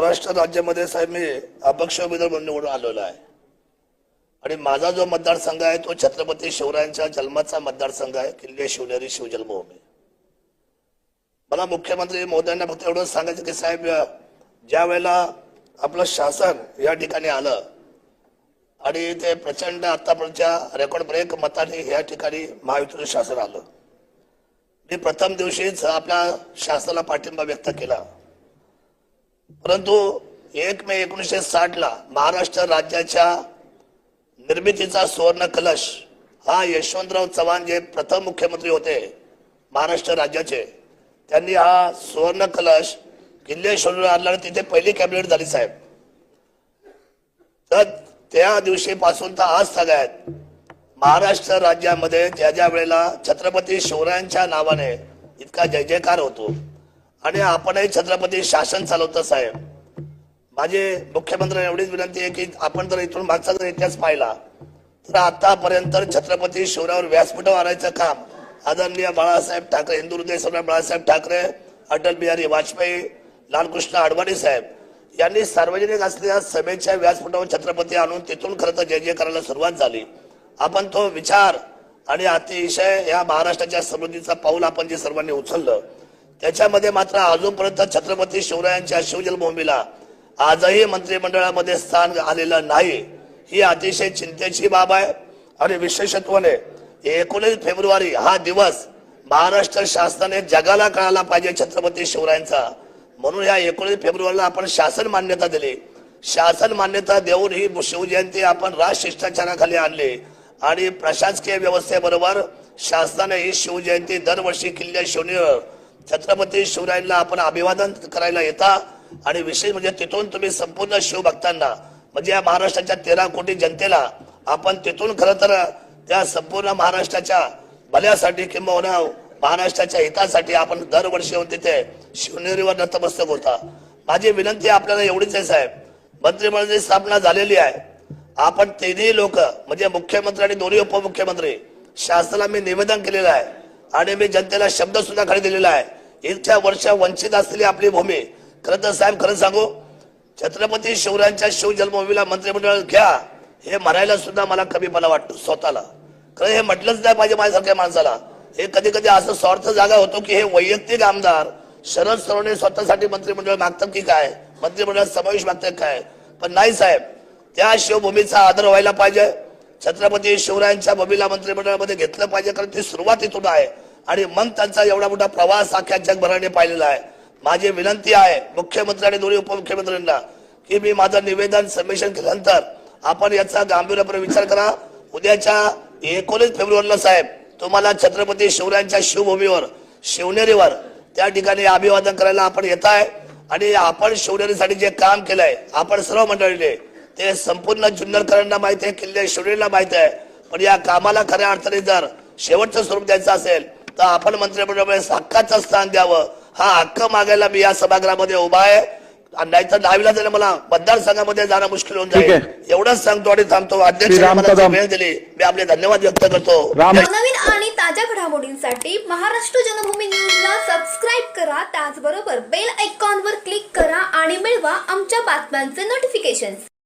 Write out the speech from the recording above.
महाराष्ट्र राज्यामध्ये साहेब मी अपक्ष उमेदवार म्हणून निवडून आलेलो आहे. आणि माझा जो मतदारसंघ आहे तो छत्रपती शिवरायांच्या जन्माचा मतदारसंघ आहे किल्ले शिवनेरी शिवजन्मभूमी. मला मुख्यमंत्री महोदयांना फक्त एवढं सांगायचं की साहेब ज्या वेळेला आपलं शासन या ठिकाणी आलं आणि ते प्रचंड आतापर्यंतच्या रेकॉर्ड ब्रेक मताने या ठिकाणी महायुतीचं शासन आलं. मी प्रथम दिवशीच आपल्या शासनाला पाठिंबा व्यक्त केला. परंतु एक मे एकोणीसशे साठ ला महाराष्ट्र राज्याच्या निर्मितीचा सुवर्ण कलश हा यशवंतराव चव्हाण जे प्रथम मुख्यमंत्री होते महाराष्ट्र राज्याचे त्यांनी हा सुवर्ण कलश किल्ले शोधून आणला आणि तिथे पहिली कॅबिनेट झाली साहेब. तर त्या दिवशीपासून तर आज सगळ्यात महाराष्ट्र राज्यामध्ये ज्या ज्या वेळेला छत्रपती शिवरायांच्या नावाने इतका जय जयकार होतो आणि आपणही छत्रपती शासन चालवतो साहेब. माझे मुख्यमंत्री एवढीच विनंती आहे की आपण जर इथून मागचा जर इतिहास पाहिला तर आतापर्यंत छत्रपती शिवरावर व्यासपीठ आणायचं काम आदरणीय बाळासाहेब ठाकरे हिंदू हृदय सम्राट बाळासाहेब ठाकरे अटल बिहारी वाजपेयी लालकृष्ण अडवाणी साहेब यांनी सार्वजनिक असलेल्या सभेच्या व्यासपीठावर छत्रपती आणून तिथून खरं तर जय जय करायला सुरुवात झाली. आपण तो विचार आणि अतिशय या महाराष्ट्राच्या समृद्धीचा पाऊल आपण जे सर्वांनी उचललं त्याच्यामध्ये मात्र अजूनपर्यंत छत्रपती शिवरायांच्या शिवजन्मभूमीला आजही मंत्रिमंडळामध्ये स्थान आलेलं नाही. ही अतिशय चिंतेची बाब आहे आणि विशेषत्वाने एकोणीस फेब्रुवारी हा दिवस महाराष्ट्र शासनाने जगाला कळाला पाहिजे छत्रपती शिवरायांचा. म्हणून या एकोणीस फेब्रुवारीला आपण शासन मान्यता दिली. शासन मान्यता देऊन ही शिवजयंती आपण राजशिष्टाचाराखाली आणली. आणि प्रशासकीय व्यवस्थेबरोबर शासनाने ही शिवजयंती दरवर्षी किल्ले शिवनेर छत्रपती शिवरायांना आपण अभिवादन करायला येता. आणि विशेष म्हणजे तिथून तुम्ही संपूर्ण शिवभक्तांना म्हणजे या महाराष्ट्राच्या तेरा कोटी जनतेला आपण तिथून खरं तर त्या संपूर्ण महाराष्ट्राच्या भल्यासाठी किंवा महाराष्ट्राच्या हितासाठी आपण दरवर्षी येऊन तिथे शिवनेरीवर नतमस्तक होता. माझी विनंती आपल्याला एवढीच आहे साहेब. मंत्रिमंडळाची स्थापना झालेली आहे. आपण तिन्ही लोक म्हणजे मुख्यमंत्री आणि दोन्ही उपमुख्यमंत्री शासनाला मी निवेदन केलेलं आहे. आणि मी जनतेला शब्द सुद्धा खाली दिलेला आहे. इतक्या वर्ष वंचित असलेली आपली भूमी. खरं तर साहेब खरं सांगू छत्रपती शिवरायांच्या शिवजन्मभूमीला मंत्रिमंडळ घ्या हे म्हणायला सुद्धा मला कमीपणा वाटतो स्वतःला. खरं हे म्हटलंच नाही पाहिजे माझ्यासारख्या माणसाला. हे कधी कधी असं स्वार्थ जागा होतो की हे वैयक्तिक आमदार शरद सोनवणे स्वतःसाठी मंत्रिमंडळ मागतात की काय? मंत्रिमंडळात समावेश मागतात काय? पण नाही साहेब त्या शिवभूमीचा आदर व्हायला पाहिजे. छत्रपती शिवरायांच्या भूमीला मंत्रिमंडळामध्ये घेतलं पाहिजे कारण ती सुरुवात इथून आहे. आणि मग त्यांचा एवढा मोठा प्रवास अख्ख्या जगभराने पाहिलेला आहे. माझी विनंती आहे मुख्यमंत्री आणि दोन्ही उपमुख्यमंत्र्यांना की मी माझं निवेदन सबमिशन केल्यानंतर आपण याचा गांभीर्यपणे विचार करा. उद्याच्या एकोणीस फेब्रुवारीला साहेब तुम्हाला छत्रपती शिवरायांच्या शिवभूमीवर शिवनेरीवर त्या ठिकाणी अभिवादन करायला आपण येत आहे. आणि आपण शिवनेरीसाठी जे काम केलंय आपण सर्व मंडळीने ते संपूर्ण जुन्नरकरांना माहिती आहे किल्ले शिवनेरीला माहिती आहे. पण या कामाला खऱ्या अर्थाने जर शेवटचं स्वरूप द्यायचं असेल तर आपण मंत्रिमंडळामध्ये हक्काचं स्थान द्यावं. हा हक्क मागायला मी या सभागृहामध्ये उभा आहे. नाहीतर दहावीला जर मला मतदारसंघामध्ये जाणं मुश्किल होऊन जाईल. एवढंच सांगतो आणि थांबतो. अध्यक्ष मला. वेळ दिली मी आपले धन्यवाद व्यक्त करतो. नवीन आणि ताज्या घडामोडींसाठी महाराष्ट्र जनभूमी न्यूजला सबस्क्राईब करा. त्याचबरोबर बेल आयकॉनवर क्लिक करा आणि मिळवा आमच्या बातम्यांचे नोटिफिकेशन्स